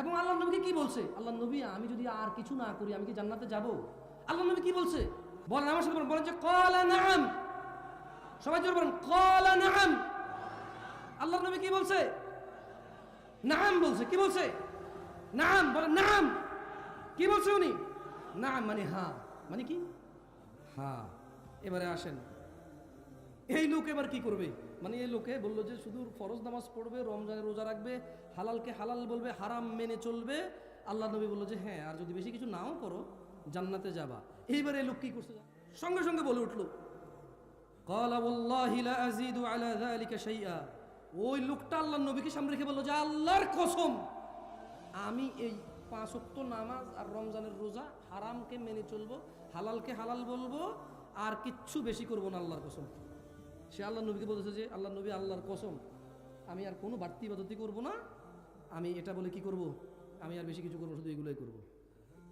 এবং আল্লাহ নবীকে কি বলছে? আল্লাহ নবী আমি যদি আর কিছু না করি আমি কি জান্নাতে যাব? আল্লাহ নবী কি বলছে? বলেন আমার সাথে বলেন, যে কলা নাম সবাই জোর বলেন কলা নাম আল্লাহ নবী কি বলছে? নাম বলছে কি বলছে? নাম বলেন নাম কি বলছে উনি? নাম মানে হ্যাঁ মানে কি? হ্যাঁ এবারে আসেন। এই লোক এবার কি করবে? মানে এই লোকে বলল যে শুধু ফরজ নামাজ পড়বে রমজানে রোজা রাখবে, হালালকে হালাল বলবে, হারাম মেনে চলবে। আল্লাহ নবী বলল যে হ্যাঁ আর যদি বেশি কিছু নাও করো, জান্নাতে যাবা। এইবার এই লোক কি করছে? সঙ্গে সঙ্গে বলে উঠল ওই লোকটা আল্লাহ নবীকে সামনে রেখে বলল যে, আল্লাহর কসম, আমি এই পাঁচ অক্ত নামাজ আর রমজানের রোজা হারামকে মেনে চলবো, হালালকে হালাল বলব, আর কিচ্ছু বেশি করব না আল্লাহর কসম। সে আল্লাহ নবীকে বলেছে যে আল্লাহ নবী আল্লাহর কসম, আমি আর কোনো বাড়তি বাদতি করব না। আমি এটা বলে কি করব? আমি আর বেশি কিছু করব শুধু এগুলোই করব।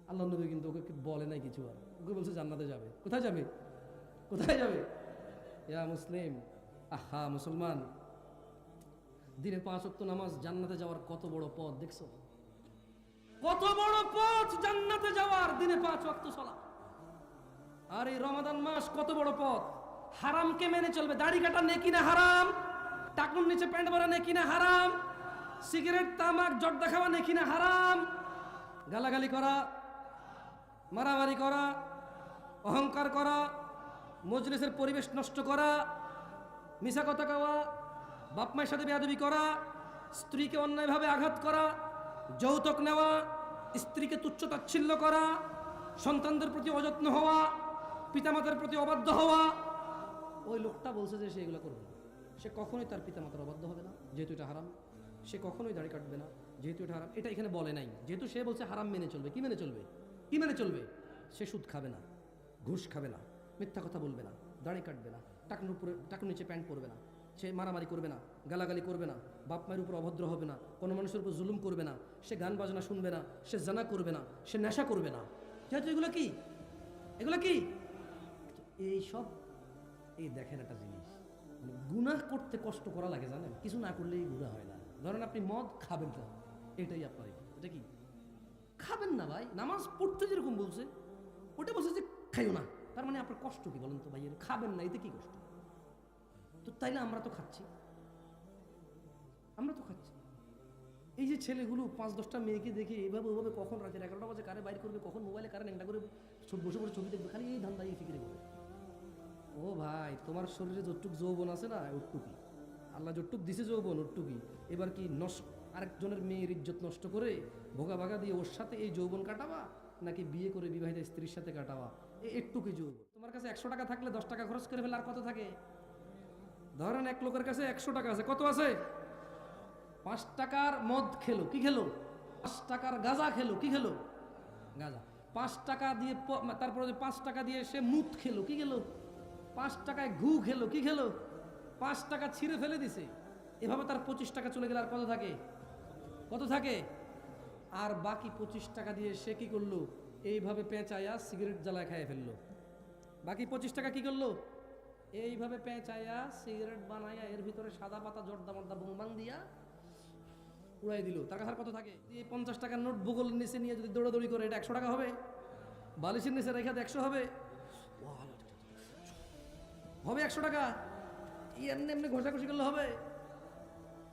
আল্লাহ নবী কিন্তু ওকে বলে নাই কিছু আর। ওকে বলছে, জান্নাতে যাবে। কোথায় যাবে? কোথায় যাবে? ইয়া মুসলিম, আহা, মুসলমান। দিনে পাঁচ ওয়াক্ত নামাজ জান্নাতে যাওয়ার কত বড় পথ, দেখছ? কত বড় পথ জান্নাতে যাওয়ার দিনে পাঁচ ওয়াক্ত চলা আর এই রমাদান মাস কত বড় পথ? হারামকে মেনে চলবে? দাড়ি কাটা নেকি না হারাম? টাকুর নিচে প্যান্ট ভরা নেকি না হারাম? সিগারেট, তামাক, জর্দা খাওয়া নেকি না হারাম? গালাগালি করা, মারামারি করা, অহংকার করা, মজলিসের পরিবেশ নষ্ট করা মিশা কথা খাওয়া বাপ মায়ের সাথে বেয়াদবি করা, স্ত্রীকে অন্যায়ভাবে আঘাত করা, যৌতুক নেওয়া, স্ত্রীকে তুচ্ছ তাচ্ছিল্য করা, সন্তানদের প্রতি অযত্ন হওয়া, পিতামাতার প্রতি অবাধ্য হওয়া ওই লোকটা বলছে যে সে এগুলো করবে না। সে কখনোই তার পিতা পিতামাতার অবাধ্য হবে না, যেহেতু এটা হারাম। সে কখনোই দাড়ি কাটবে না, যেহেতু এটা হারাম। এটা এখানে বলে নাই। যেহেতু সে বলছে হারাম মেনে চলবে, কি মেনে চলবে? কি মেনে চলবে? সে সুদ খাবে না, ঘুষ খাবে না, মিথ্যা কথা বলবে না, দাড়ি কাটবে না টাকুর উপরে টাকুর নিচে প্যান্ট পরবে না, সে মারামারি করবে না, গালাগালি করবে না, বাপ মায়ের উপর অভদ্র হবে না, কোনো মানুষের উপর জুলুম করবে না, সে গান বাজনা শুনবে না, সে জানা করবে না, সে নেশা করবে না। যেহেতু এগুলো কি? এগুলো কি? এই সব এই দেখেন একটা জিনিস। মানে গুনাহ করতে কষ্ট করা লাগে, জানেন? কিছু না করলেই গুনাহ হয় না। ধরেন আপনি মদ খাবেন না এটাই আপনার এটা কি? খাবেন না ভাই। নামাজ পড়তে যেরকম বলছে, ওটা বলছে যে খাইও না। তার মানে আপনার কষ্ট কি বলেন তো ভাই খাবেন না, এতে কি কষ্ট? তো তাইলে আমরা তো খাচ্ছি। আমরা তো খাচ্ছি। এই যে ছেলেগুলো পাঁচ, দশটা মেয়েকে দেখে এভাবে, ওভাবে কখন রাতের এগারোটা বাজে, কারে বাইর করবে, কখন মোবাইলে কারে একটা করে বসে বসে ছবি দেখবে, খালি এই ধান্দা এই ফিকিরে করে। ও ভাই, তোমার শরীরে যতটুক যৌবন আছে না, ওটুকুই। আল্লাহ যতটুক দিছে যৌবন, ওটুকুই। এবার কি নষ্ট আরেকজনের মেয়ের ইজ্জত নষ্ট করে ভোগা ভাগা দিয়ে ওর সাথে এই যৌবন কাটাবা, নাকি বিয়ে করে বিবাহিত স্ত্রীর সাথে কাটাবা? এই একটুকুই যৌবন। তোমার কাছে একশো টাকা থাকলে দশ টাকা খরচ করে ফেলে আর কত থাকে। ধরেন এক লোকের কাছে একশো টাকা আছে। কত আছে? পাঁচ টাকার মদ খেলো, কি খেলো? পাঁচ টাকার গাঁজা খেলো, কি খেলো? গাঁজা। পাঁচ টাকা দিয়ে তারপরে পাঁচ টাকা দিয়ে সে মুত খেলো, কি খেলো? পাঁচ টাকায় ঘু খেলো, কি খেলো? পাঁচ টাকা ছিঁড়ে ফেলে দিছে। এভাবে তার পঁচিশ টাকা চলে গেলে আর কত থাকে? কত থাকে? আর বাকি পঁচিশ টাকা দিয়ে সে কি করল? এইভাবে পেঁচাইয়া সিগারেট জ্বালায় খাইয়ে ফেলল। বাকি পঁচিশ টাকা কি করল? এইভাবে পেঁচাইয়া সিগারেট বানাইয়া এর ভিতরে সাদা পাতা, জর্দা মর্দা বুংবাং দিয়া উড়াই দিল। তার কাছে কত থাকে? এই পঞ্চাশ টাকার নোট ভূগোল নিচে নিয়ে যদি দৌড়াদৌড়ি করে, এটা একশো টাকা হবে। বালিশের নিচে রেখে একশো হবে। হবে একশো টাকা? এমনি এমনি ঘষাঘষি করলে হবে?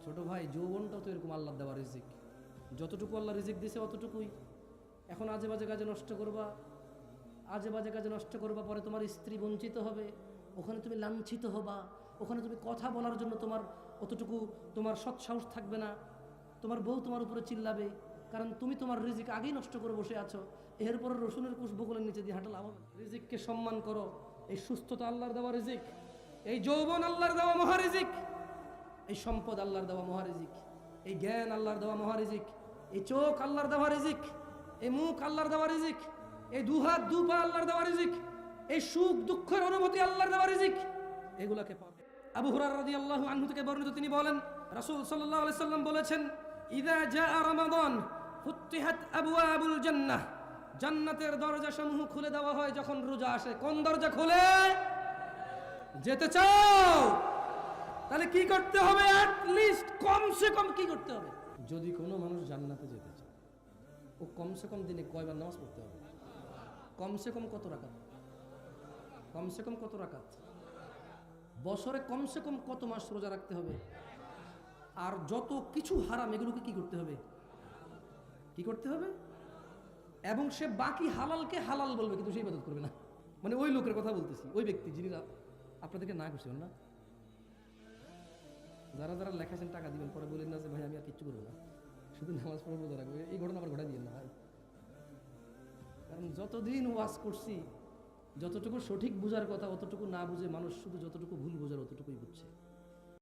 ছোট ভাই, যৌবনটাও তো এরকম আল্লাহ দেওয়া রিজিক। যতটুকু আল্লাহ রিজিক দিছে অতটুকুই। এখন আজে বাজে কাজে নষ্ট করবা। আজে বাজে কাজে নষ্ট করবা, পরে তোমার স্ত্রী বঞ্চিত হবে। ওখানে তুমি লাঞ্ছিত হবা। ওখানে তুমি কথা বলার জন্য তোমার অতটুকু তোমার সৎ সাহস থাকবে না। তোমার বউ তোমার উপরে চিল্লাবে। কারণ তুমি তোমার রিজিক আগেই নষ্ট করে বসে আছো। এরপরে রসুনের কুশ বগলের নিচে দিয়ে হাঁটা লাভ হবে রিজিককে সম্মান করো। এই সুস্থতা আল্লাহর দেওয়া রিজিক, এই যৌবন আল্লাহর দেওয়া মহারিজিক, এই সম্পদ আল্লাহর দেওয়া মহারিজিক, এই জ্ঞান আল্লাহর দেওয়া মহারিজিক, এই চোখ আল্লাহর দেওয়া রিজিক, এই মুখ আল্লাহর দেওয়া রিজিক, এই দুহাত দু পা আল্লাহর দেওয়া রিজিক, এই সুখ দুঃখের অনুভূতি আল্লাহর দেওয়া রিজিক, এগুলাকে পাবে। আবু হুরার রাদিয়াল্লাহু আনহু থেকে বর্ণিত তিনি বলেন, রাসূল সাল্লাল্লাহু আলাইসাল্লাম বলেছেন, ইদা জাআ রমাদান ফুতিহাত আবওয়াবুল জান্নাহ। জান্নাতের দরজাসমূহ খুলে দেওয়া হয় যখন রোজা আসে। কোন দরজা খুলে? যেতে চাও? তাহলে কি করতে হবে? কমসে কম কি করতে হবে? যদি কোনো মানুষ জান্নাতে যেতে চায়, ও কমসে কম দিনে কয়বার নামাজ পড়তে হবে? কমসে কম কত রাকাত? কমসে কম কত রাকাত? বছরে কমসে কম কত মাস রোজা রাখতে হবে? আর যত কিছু হারাম, এগুলোকে কি করতে হবে? কি করতে হবে? এবং সে বাকি হালালকে হালাল বলবে, কিন্তু সে ইবাদত করবে না। মানে ওই লোকের কথা বলতেছি, ওই ব্যক্তি যিনি আপনাদেরকে না করছেন না। যারা যারা লেখাছেন টাকা দিবেন, পরে বলেন না যে, ভাই, আমি আর কিচ্ছু করব না। শুধু নামাজ পড়ে রোজা রাখব। এই ঘটনা আবার ঘটা দিয়েন না, ভাই। কারণ যতদিন ওয়াজ করছি, যতটুকু সঠিক বোঝার কথা, অতটুকু না বুঝে মানুষ শুধু যতটুকু ভুল বোঝার, অতটুকুই বুঝছে।